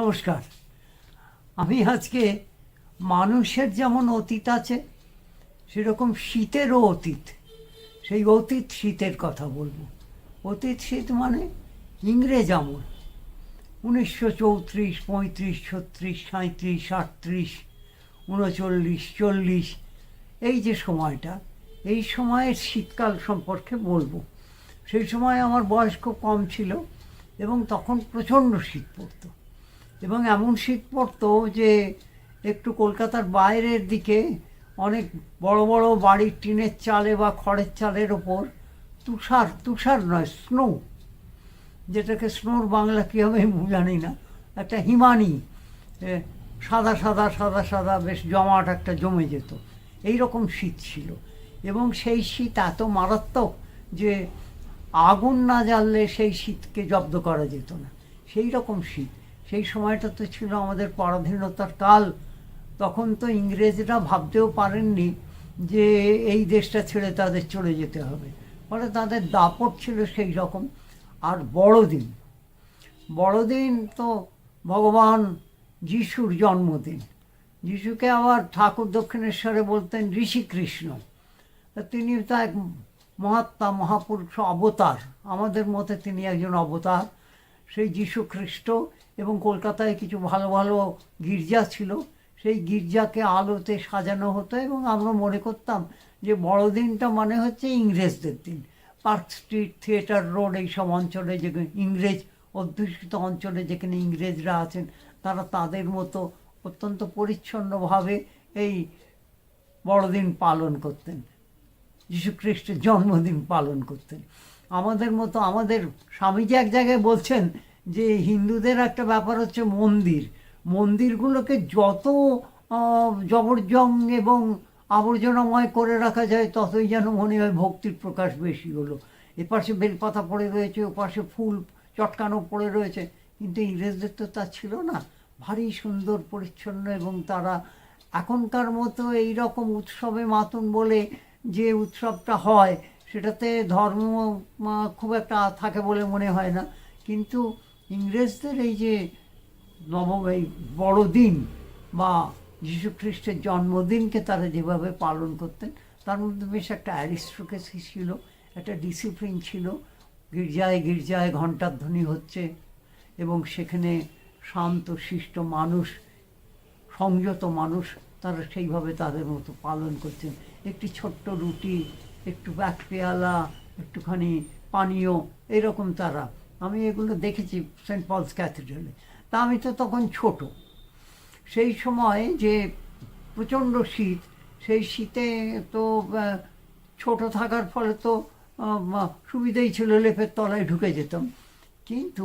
নমস্কার। আমি আজকে মানুষের যেমন অতীত আছে, সেরকম শীতেরও অতীত। সেই অতীত শীতের কথা বলব। অতীত শীত মানে ইংরেজ আমল। উনিশশো চৌত্রিশ, পঁয়ত্রিশ, ছত্রিশ সাঁত্রিশ আটত্রিশ, উনচল্লিশ, চল্লিশ, এই যে সময়টা, এই সময়ের শীতকাল সম্পর্কে বলব। সেই সময় আমার বয়স খুব কম ছিল এবং তখন প্রচণ্ড শীত পড়তো। এবং এমন শীত পড়তো যে একটু কলকাতার বাইরের দিকে অনেক বড় বড় বাড়ির টিনের চালে বা খড়ের চালের ওপর তুষার তুষার নয়, স্নো। যেটাকে স্নোর বাংলা কী হবে জানি না। একটা হিমানি সাদা সাদা সাদা সাদা, বেশ জমাট একটা জমে যেত। এই রকম শীত ছিল। এবং সেই শীত এত মারাত্মক যে আগুন না জ্বাললে সেই শীতকে জব্দ করা যেত না। সেই রকম শীত। সেই সময়টা তো ছিল আমাদের পরাধীনতার কাল। তখন তো ইংরেজরা ভাবতেও পারেননি যে এই দেশটা ছেড়ে তাদের চলে যেতে হবে। ফলে তাদের দাপট ছিল সেই রকম। আর বড়দিন বড়দিন তো ভগবান যিশুর জন্মদিন। যিশুকে আবার ঠাকুর দক্ষিণেশ্বরে বলতেন ঋষিকৃষ্ণ। তিনি তো এক মহাত্মা, মহাপুরুষ, অবতার। আমাদের মতে তিনি একজন অবতার। সেই যীশু খ্রিস্ট এবং কলকাতায় কিছু ভালো ভালো গির্জা ছিল, সেই গির্জাকে আলোতে সাজানো হতো এবং আমরা মনে করতাম যে বড়দিনটা মানে হচ্ছে ইংরেজদের দিন। পার্ক স্ট্রিট, থিয়েটার, রোড এইসব অঞ্চলে যে ইংরেজ অধ্যুষিত অঞ্চলে যেখানে ইংরেজরা আছেন, তারা তাদের মতো অত্যন্ত পরিচ্ছন্নভাবে এই বড়দিন পালন করতেন। যীশুখ্রিস্টের জন্মদিন পালন করতেন। আমাদের মতো আমাদের স্বামীজি এক জায়গায় বলছেন যে হিন্দুদের একটা ব্যাপার হচ্ছে মন্দির। মন্দিরগুলোকে যত জবরজং এবং আবর্জনাময় করে রাখা যায়, ততই যেন মনে হয় ভক্তির প্রকাশ বেশি হলো। এপাশে বেলপাতা পড়ে রয়েছে ওপাশে ফুল চটকানো পড়ে রয়েছে। কিন্তু ইংরেজদের তো তা ছিল না। ভারী সুন্দর পরিচ্ছন্ন এবং তারা এখনকার মতো এই রকম উৎসবে মাতুন বলে যে উৎসবটা হয়, সেটাতে ধর্ম খুব একটা থাকে বলে মনে হয় না। কিন্তু ইংরেজদের এই যে নবম, এই বড়দিন বা যীশুখ্রিস্টের জন্মদিনকে তারা যেভাবে পালন করতেন, তার মধ্যে বেশ একটা অ্যারিস্ট্রোকেসি ছিল, একটা ডিসিপ্লিন ছিল। গির্জায় গির্জায় ঘণ্টার ধ্বনি হচ্ছে এবং সেখানে শান্ত, শিষ্ট মানুষ, সংযত মানুষ, তারা সেইভাবে তাদের মতো পালন করছেন একটি ছোট্ট রুটি, একটু এক পেয়ালা, একটুখানি পানীয়, এরকম তারা আমি এগুলো দেখেছি সেন্ট পলস ক্যাথিড্রালে তা আমি তো তখন ছোট। সেই সময় যে প্রচণ্ড শীত, সেই শীতে তো ছোট থাকার ফলে তো সুবিধেই ছিল লেপের তলায় ঢুকে যেতাম। কিন্তু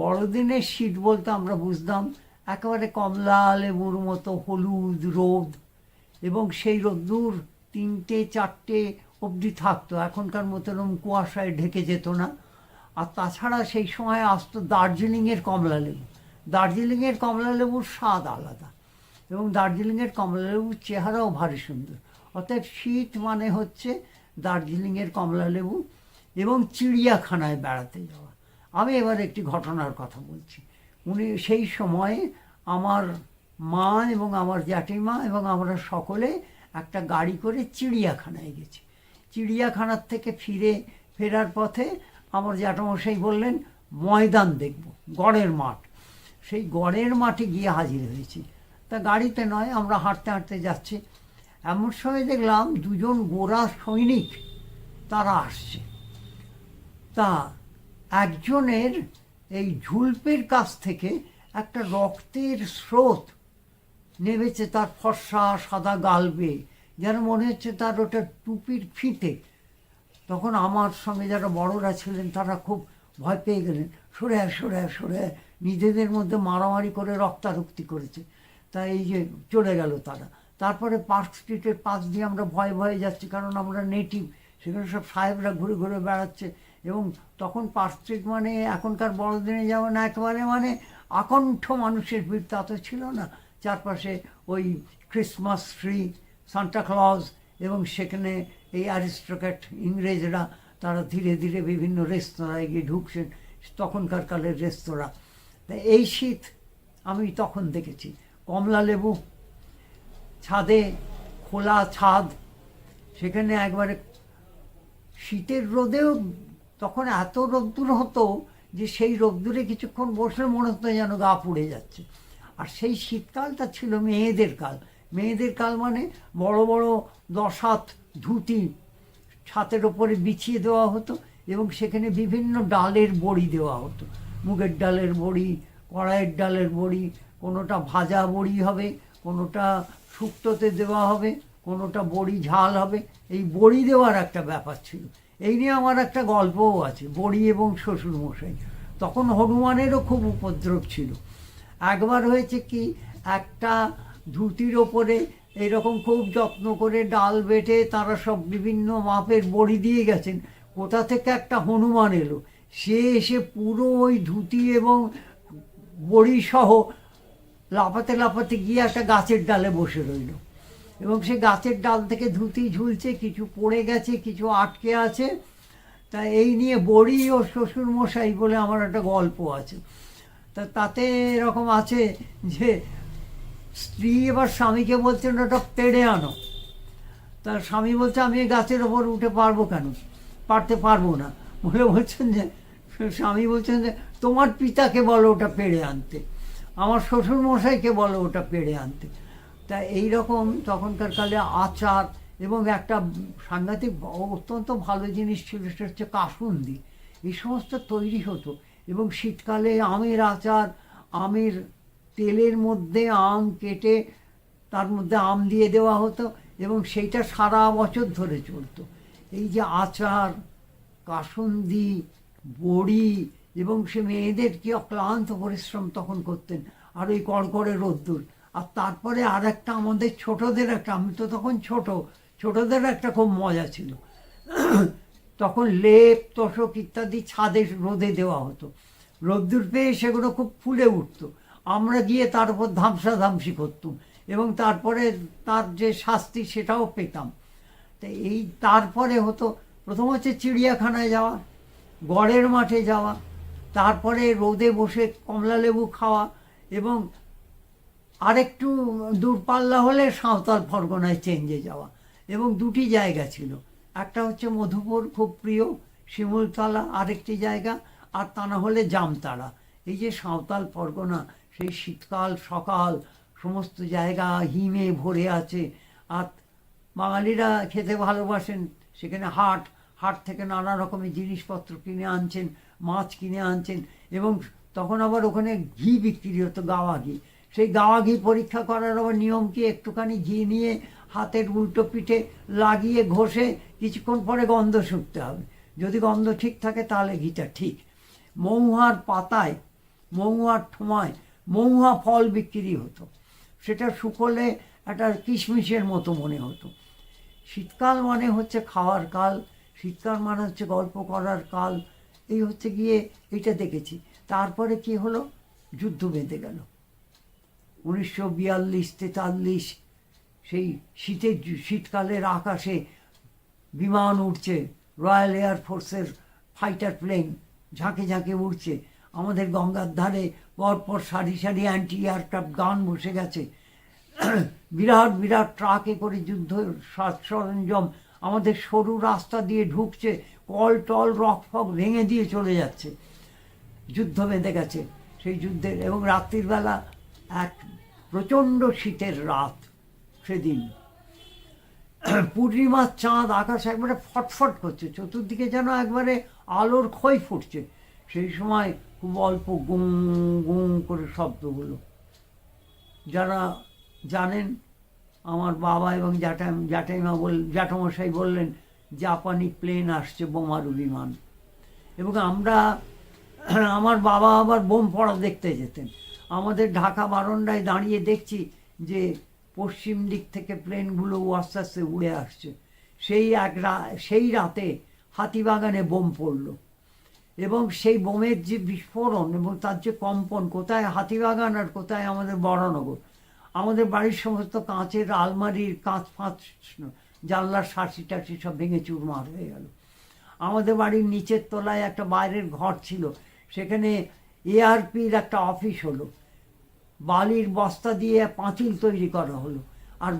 বড়দিনের শীত বলতে আমরা বুঝতাম, একেবারে কমলা, লেবুর মতো হলুদ, রোদ, এবং সেই রোদ্দুর তিনটে, চারটে অবধি থাকতো। এখনকার মতো এরকম কুয়াশায় ঢেকে যেত না। আর তাছাড়া সেই সময় আসতো দার্জিলিংয়ের কমলা লেবু। দার্জিলিংয়ের কমলা লেবুর স্বাদ আলাদা এবং দার্জিলিংয়ের কমলা লেবুর চেহারাও ভারী সুন্দর। অর্থাৎ শীত মানে হচ্ছে দার্জিলিংয়ের কমলা লেবু এবং চিড়িয়াখানায় বেড়াতে যাওয়া। আমি এবার একটি ঘটনার কথা বলছি। উনি সেই সময়ে আমার মা এবং আমার জ্যাঠিমা এবং আমরা সকলে একটা গাড়ি করে চিড়িয়াখানায় গেছি। চিড়িয়াখানার থেকে ফিরে, ফেরার পথে আমার জ্যাঠামশাই বললেন, ময়দান দেখব, গড়ের মাঠ। সেই গড়ের মাঠে গিয়ে হাজির হয়েছি। তা গাড়িতে নয়, আমরা হাঁটতে হাঁটতে যাচ্ছি। এমন সময় দেখলাম দুজন গোরা সৈনিক তারা আসছে। তা একজনের এই ঝুলপের কাছ থেকে একটা রক্তের স্রোত নেমেছে, তার ফর্সা সাদা গাল বেয়ে। যেন মনে হচ্ছে তার ওটা টুপির ফিতে তখন আমার সঙ্গে যারা বড়রা ছিলেন, তারা খুব ভয় পেয়ে গেলেন। সরে সরে সরে নিজেদের মধ্যে মারামারি করে রক্তারক্তি করেছে। তাই এই যে চলে গেল তারা। তারপরে পার্ক স্ট্রিটের পাশ দিয়ে আমরা ভয়ে ভয়ে যাচ্ছি, কারণ আমরা নেটিভ সেখানে সব সাহেবরা ঘুরে ঘুরে বেড়াচ্ছে। এবং তখন পার্ক স্ট্রিট মানে এখনকার বড়দিনে যেমন একেবারে মানে আকণ্ঠ মানুষের ভিড়, তা তো ছিল না। চারপাশে ওই ক্রিসমাস ট্রি সান্টা ক্লজ এবং সেখানে এই অ্যারিস্টোক্র্যাট ইংরেজরা তারা ধীরে ধীরে বিভিন্ন রেস্তোরাঁয় গিয়ে ঢুকছেন, তখনকার কালের রেস্তোরাঁ। তা এই শীত আমি তখন দেখেছি। কমলা লেবু, ছাদে খোলা ছাদ, সেখানে একবারে শীতের রোদেও তখন এত রোদ্দুর হতো যে সেই রোদ্দুরে কিছুক্ষণ বসলে মনে হতো যেন গা পুড়ে যাচ্ছে। আর সেই শীতকালটা ছিল মেয়েদের কাল। মেয়েদের কাল মানে বড় বড় দশ হাত ধুতি ছাতের ওপরে বিছিয়ে দেওয়া হতো এবং সেখানে বিভিন্ন ডালের বড়ি দেওয়া হতো। মুগের ডালের বড়ি, কড়াইয়ের ডালের বড়ি, কোনোটা ভাজা বড়ি হবে, কোনোটা শুক্তোতে দেওয়া হবে, কোনোটা বড়ি ঝাল হবে। এই বড়ি দেওয়ার একটা ব্যাপার ছিল। এই নিয়ে আমার একটা গল্পও আছে, বড়ি এবং শ্বশুর মশাই তখন হনুমানেরও খুব উপদ্রব ছিল। একবার হয়েছে কি, একটা ধুতির ওপরে এরকম খুব যত্ন করে ডাল বেটে তারা সব বিভিন্ন মাপের বড়ি দিয়ে গেছেন। কোথা থেকে একটা হনুমান এলো? সে এসে পুরো ওই ধুতি এবং বড়ি সহ লাফাতে লাফাতে গিয়ে একটা গাছের ডালে বসে রইল। এবং সে গাছের ডাল থেকে ধুতি ঝুলছে, কিছু পড়ে গেছে, কিছু আটকে আছে। তা এই নিয়ে বড়ি ও শ্বশুর মশাই বলে আমার একটা গল্প আছে। তা তাতে এরকম আছে যে স্ত্রী এবার স্বামীকে বলছেন ওটা পেড়ে আনো। তার স্বামী বলছে, আমি গাছের ওপর উঠে পারব কেন? পারতে পারব না। বলে বলছেন যে, স্বামী বলছেন যে, তোমার পিতাকে বলো ওটা পেড়ে আনতে। আমার শ্বশুর মশাইকে বলো ওটা পেড়ে আনতে। তা এই রকম তখনকার কালে আচার এবং একটা সাংঘাতিক অত্যন্ত ভালো জিনিস ছিল, সেটা হচ্ছে কাসুন্দি। এই সমস্ত তৈরি হতো এবং শীতকালে আমের আচার, আমের তেলের মধ্যে আম কেটে তার মধ্যে আম দিয়ে দেওয়া হতো এবং সেইটা সারা বছর ধরে চলতো। এই যে আচার, কাসুন্দি, বড়ি এবং সে মেয়েদের কি অক্লান্ত পরিশ্রম তখন করতেন, আর ওই কড়কড়ে রোদ্দুর। আর তারপরে আর একটা আমাদের ছোটদের একটা, আমি তো তখন ছোট, ছোটদের একটা খুব মজা ছিল। তখন লেপ, তোষক ইত্যাদি ছাদে রোদে দেওয়া হতো। রোদ্দুর পেয়ে সেগুলো খুব ফুলে উঠতো। আমরা গিয়ে তার উপর ধামসা ধামসি করতুম এবং তারপরে তার যে শাস্তি সেটাও পেতাম। তো এই তারপরে হতো, প্রথম হচ্ছে চিড়িয়াখানায় যাওয়া, গড়ের মাঠে যাওয়া, তারপরে রোদে বসে কমলা লেবু খাওয়া এবং আরেকটু দূরপাল্লা হলে সাঁওতাল ফরগনায় চেঞ্জে যাওয়া এবং দুটি জায়গা ছিল। একটা হচ্ছে মধুপুর, খুব প্রিয়, শিমুলতলা আরেকটি জায়গা, আর তা না হলে জামতারা এই যে সাঁওতাল পরগনা সেই শীতকাল, সকাল, সমস্ত জায়গা হিমে ভরে আছে। আর বাঙালিরা খেতে ভালোবাসেন, সেখানে হাট হাট থেকে নানা রকমের জিনিসপত্র কিনে আনছেন, মাছ কিনে আনছেন এবং তখন আবার ওখানে ঘি বিক্রি হতো, গাওয়া ঘি। সেই গাওয়া ঘি পরীক্ষা করার আবার নিয়ম কি, একটুখানি ঘি নিয়ে হাতের উল্টো পিঠে লাগিয়ে ঘষে কিছুক্ষণ পরে গন্ধ শুকতে হবে। যদি গন্ধ ঠিক থাকে, তাহলে ঘিটা ঠিক। মৌহার পাতায় মৌহার ঠোঁয়ায় মৌহা ফল বিক্রি হতো। সেটা শুকলে একটা কিশমিশের মতো মনে হতো। শীতকাল মানে হচ্ছে খাওয়ার কাল, শীতকাল মানে হচ্ছে গল্প করার কাল। এই হচ্ছে গিয়ে এটা দেখেছি। তারপরে কি হলো? যুদ্ধ বেঁধে গেল। উনিশশো বিয়াল্লিশ, তেতাল্লিশ, সেই শীতের শীতকালের আকাশে বিমান উঠছে রয়্যাল এয়ারফোর্সের ফাইটার প্লেন ঝাঁকে ঝাঁকে উড়ছে। আমাদের গঙ্গার ধারে পরপর সারি সারি অ্যান্টি এয়ারক্রাফট গান বসে গেছে। বিরাট বিরাট ট্রাকে করে যুদ্ধ সরঞ্জাম আমাদের সরু রাস্তা দিয়ে ঢুকছে, কল টল রক ফক ভেঙে দিয়ে চলে যাচ্ছে। যুদ্ধ বেঁধে গেছে সেই যুদ্ধের এবং রাত্রির বেলা এক প্রচণ্ড শীতের রাত সেদিন। পূর্ণিমার চাঁদ আকাশ একবারে ফটফট করছে, চতুর্দিকে যেন একবারে আলোর ক্ষয় ফুটছে। সেই সময় খুব অল্প গুম গুম করে শব্দগুলো। যারা জানেন, আমার বাবা এবং জ্যাঠা জ্যাঠাইমা বল জ্যাঠামশাই বললেন, জাপানি প্লেন আসছে বোমারু বিমান। এবং আমরা, আমার বাবা আবার বোম পড়া দেখতে যেতেন। আমাদের ঢাকা বারন্ডায় দাঁড়িয়ে দেখছি যে, পশ্চিম দিক থেকে প্লেনগুলো আস্তে আস্তে উড়ে আসছে। সেই এক সেই রাতে হাতিবাগানে বোম পড়ল। এবং সেই বোমের যে বিস্ফোরণ এবং তার যে কম্পন, কোথায় হাতিবাগান আর কোথায় আমাদের বড়নগর? আমাদের বাড়ির সমস্ত কাঁচের আলমারির কাঁচ ফাঁচ, জানলার সাঁচি টাচি সব ভেঙে চুরমার হয়ে গেল। আমাদের বাড়ির নিচের তলায় একটা বাইরের ঘর ছিল, সেখানে এআরপির একটা অফিস হলো। বালির বস্তা দিয়ে পাঁচিল তৈরি করা হলো। আর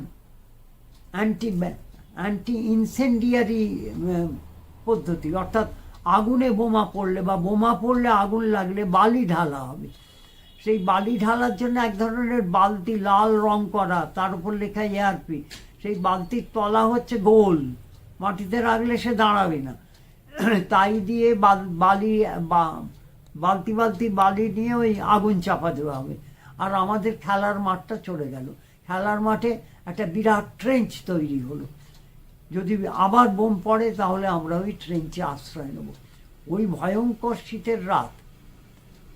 অ্যান্টি অ্যান্টি, ইনসেন্ডিয়ারি পদ্ধতি, অর্থাৎ আগুনে বোমা পড়লে বা বোমা পড়লে আগুন লাগলে বালি ঢালা হবে। সেই বালি ঢালার জন্য এক ধরনের বালতি লাল রং করা, তার উপর লেখা এআরপি সেই বালতির তলা হচ্ছে গোল, মাটিতে রাখলে সে দাঁড়াবে না। তাই দিয়ে বাল- বালতি বালতি বালি নিয়ে ওই আগুন চাপা দেওয়া হবে। আর আমাদের খেলার মাঠটা চলে গেল। খেলার মাঠে একটা বিরাট ট্রেঞ্চ তৈরি হলো। যদি আবার বোম পড়ে, তাহলে আমরা ওই ট্রেঞ্চে আশ্রয় নেব। ওই ভয়ঙ্কর শীতের রাত,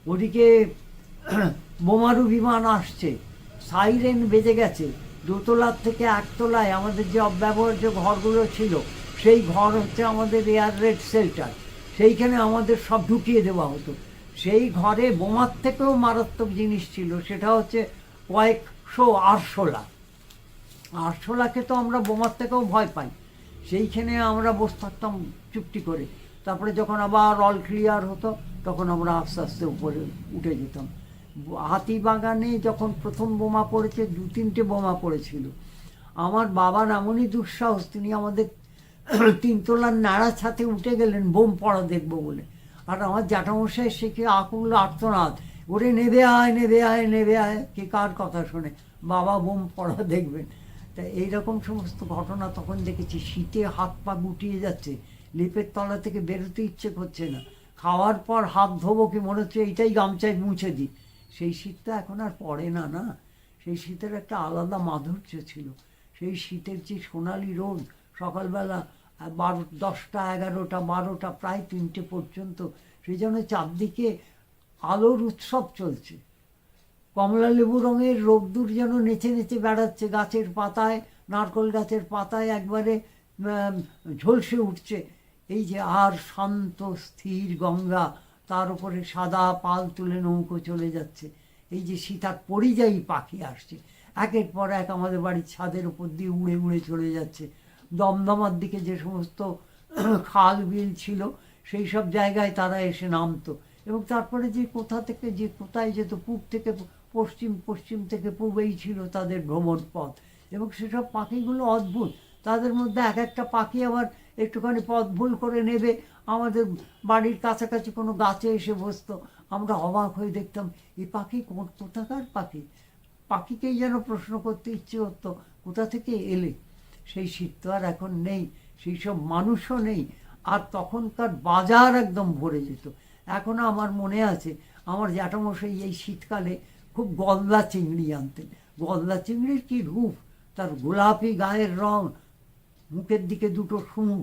ওদিকে বোমারু বিমান আসছে, সাইরেন বেজে গেছে, দোতলার থেকে একতলায় আমাদের যে অব্যবহার্য ঘরগুলো ছিল, সেই ঘর হচ্ছে আমাদের এয়ার রেড শেল্টার সেইখানে আমাদের সব ঢুকিয়ে দেওয়া হতো। সেই ঘরে বোমার থেকেও মারাত্মক জিনিস ছিল, সেটা হচ্ছে কয়েকশো আরশোলা। আরশোলাকে তো আমরা বোমার থেকেও ভয় পাই। সেইখানে আমরা বসে থাকতাম চুপটি করে। তারপরে যখন আবার অল ক্লিয়ার হতো, তখন আমরা আস্তে আস্তে উপরে উঠে যেতাম। হাতিবাগানে যখন প্রথম বোমা পড়েছে, দু তিনটে বোমা পড়েছিল। আমার বাবার এমনই দুঃসাহস, তিনি আমাদের তিনতলার নাড়া ছাতে উঠে গেলেন, বোম পড়া দেখব বলে। আর আমার জ্যাঠামশাই সে কি আকুল আর্তনাদ, ওরে নেবে আয় নেবে আয় নেবে আয়। কে কার কথা শোনে? বাবা বোম পড়া দেখবেন। তা এইরকম সমস্ত ঘটনা তখন দেখেছি। শীতে হাত পা গুটিয়ে যাচ্ছে, লেপের তলা থেকে বেরোতে ইচ্ছে করছে না। খাওয়ার পর হাত ধোবো কি মনে হচ্ছে এইটাই গামছায় মুছে দিই। সেই শীতটা এখন আর পড়ে না না? সেই শীতের একটা আলাদা মাধুর্য ছিল। সেই শীতের যে সোনালি রোদ, সকালবেলা বারো, দশটা, এগারোটা, বারোটা, প্রায় তিনটে পর্যন্ত, সেই জন্য চারদিকে আলোর উৎসব চলছে। কমলা লেবু রঙের রোদ্দুর যেন নেচে নেচে বেড়াচ্ছে গাছের পাতায়, নারকল গাছের পাতায় একবারে ঝলসে উঠছে। এই যে আর শান্ত, স্থির গঙ্গা, তার উপরে সাদা পাল তুলে নৌকো চলে যাচ্ছে। এই যে সীতার পরিযায়ী পাখি আসছে। একের পর এক আমাদের বাড়ির ছাদের উপর দিয়ে উড়ে উড়ে চলে যাচ্ছে। দমদমার দিকে যে সমস্ত খাল বিল ছিল, সেই সব জায়গায় তারা এসে নামতো। এবং তারপরে যে কোথা থেকে, যে কোথায় যেত পূব থেকে পশ্চিম পশ্চিম থেকে পূবেই ছিল তাদের ভ্রমণ পথ। এবং সেসব পাখিগুলো অদ্ভুত। তাদের মধ্যে এক একটা পাখি আবার একটুখানি পথ ভুল করে নেবে। আমাদের বাড়ির কাছাকাছি কোনো গাছে এসে বসতো। আমরা অবাক হয়ে দেখতাম এই পাখি কোন, কোথাকার পাখি? পাখিকেই যেন প্রশ্ন করতে ইচ্ছে হতো কোথা থেকে এলে? সেই শীত তো আর এখন নেই, সেই সব মানুষও নেই। আর তখনকার বাজার একদম ভরে যেত। এখনও আমার মনে আছে, আমার জ্যাঠামশাই এই শীতকালে খুব গলদা চিংড়ি আনতেন গলদা চিংড়ির কি রূপ? তার গোলাপি গায়ের রং। মুখের দিকে দুটো সুর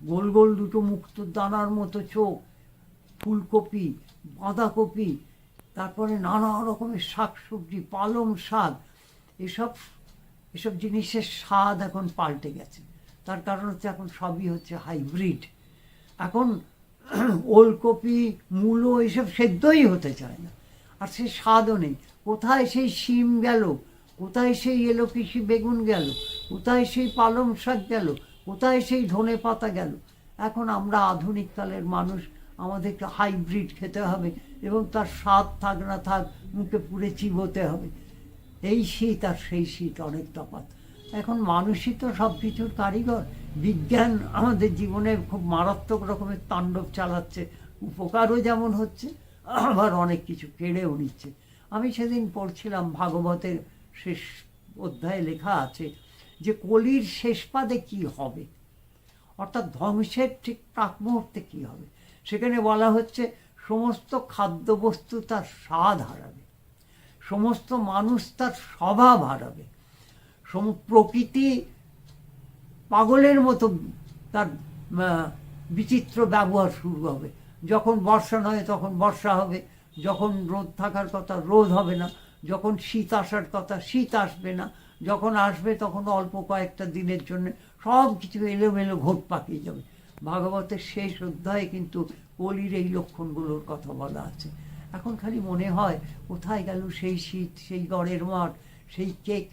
গোল গোল দুটো মুক্ত দানার মতো চোখ। ফুলকপি, বাঁধাকপি, তারপরে নানা রকমের শাক সবজি পালং শাক। এসব এসব জিনিসের স্বাদ এখন পাল্টে গেছে। তার কারণ হচ্ছে এখন সবই হচ্ছে হাইব্রিড। এখন ওলকপি, মূলো এসব সেদ্ধই হতে চায় না। আর সে স্বাদও নেই। কোথায় সেই শিম গেল? কোথায় সেই এলো কৃষি বেগুন গেল? কোথায় সেই পালং শাক গেল? কোথায় সেই ধনে পাতা গেল? এখন আমরা আধুনিক কালের মানুষ, আমাদেরকে হাইব্রিড খেতে হবে এবং তার স্বাদ থাক না থাক মুখে পুড়ে চিবোতে হবে। এই শীত আর সেই শীত অনেক তফাৎ এখন মানুষই তো সব কিছুর কারিগর। বিজ্ঞান আমাদের জীবনে খুব মারাত্মক রকমের তাণ্ডব চালাচ্ছে, উপকারও যেমন হচ্ছে আবার অনেক কিছু কেড়েও নিচ্ছে। আমি সেদিন পড়ছিলাম ভাগবতের শেষ অধ্যায়ে লেখা আছে যে কলির শেষ পাদে কি হবে? অর্থাৎ ধ্বংসের ঠিক প্রাক মুহূর্তে কী হবে? সেখানে বলা হচ্ছে সমস্ত খাদ্যবস্তু তার স্বাদ হারাবে। সমস্ত মানুষ তার স্বভাব হারাবে। সম প্রকৃতি পাগলের মতো তার বিচিত্র ব্যবহার শুরু হবে। যখন বর্ষা নয় তখন বর্ষা হবে, যখন রোদ থাকার কথা রোদ হবে না, যখন শীত আসার কথা শীত আসবে না, যখন আসবে তখন অল্প কয়েকটা দিনের জন্য সব কিছু এলোমেলো ঘোট পাকিয়ে যাবে। ভাগবতের শেষ অধ্যায়ে কিন্তু কলির এই লক্ষণগুলোর কথা বলা আছে। এখন খালি মনে হয়, কোথায় গেল সেই শীত, সেই গড়ের মাঠ, সেই কেক?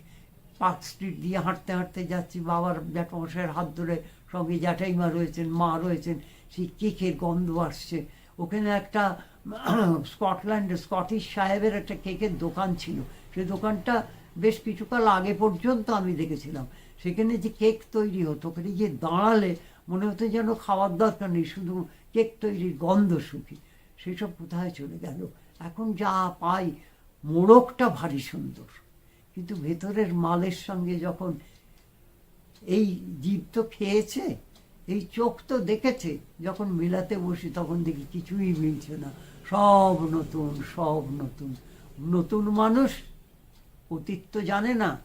পার্ক স্ট্রিট দিয়ে হাঁটতে হাঁটতে যাচ্ছি, বাবার জ্যাঠামশাইয়ের হাত ধরে সঙ্গে জ্যাঠাইমা রয়েছেন, মা রয়েছেন। সেই কেকের গন্ধ আসছে? ওখানে একটা স্কটল্যান্ডের স্কটিশ সাহেবের একটা কেকের দোকান ছিল। সে দোকানটা বেশ কিছুকাল আগে পর্যন্ত আমি দেখেছিলাম। সেখানে যে কেক তৈরি হতো, ওখানে গিয়ে দাঁড়ালে মনে হতো যেন খাওয়ার দরকার নেই, শুধু কেক তৈরির গন্ধ শুকি। সেসব কোথায় চলে গেল? এখন যা পাই, মোড়কটা ভারী সুন্দর। কিন্তু ভেতরের মালের সঙ্গে যখন এই জীব তো খেয়েছে এই চোখ তো দেখেছে, যখন মিলাতে বসি তখন দেখি কিছুই মিলছে না। সব নতুন সব নতুন। নতুন মানুষ, অতীত তো জানে না,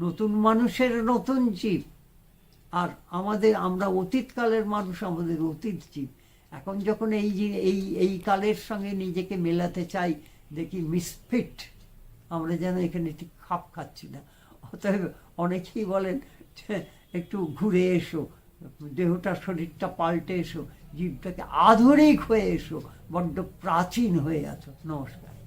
নতুন মানুষের নতুন জীব। আর আমাদের, আমরা অতীতকালের মানুষ, আমাদের অতীত জীব। এখন যখন এই যে- এই এই কালের সঙ্গে নিজেকে মেলাতে চাই, দেখি মিসফিট আমরা যেন এখানে ঠিক খাপ খাচ্ছি না। অতএব অনেকেই বলেন একটু ঘুরে এসো। দেহটা শরীরটা পাল্টে এসো জীবটাকে আধুনিক হয়ে এসো বড্ড প্রাচীন হয়ে আছো। নমস্কার।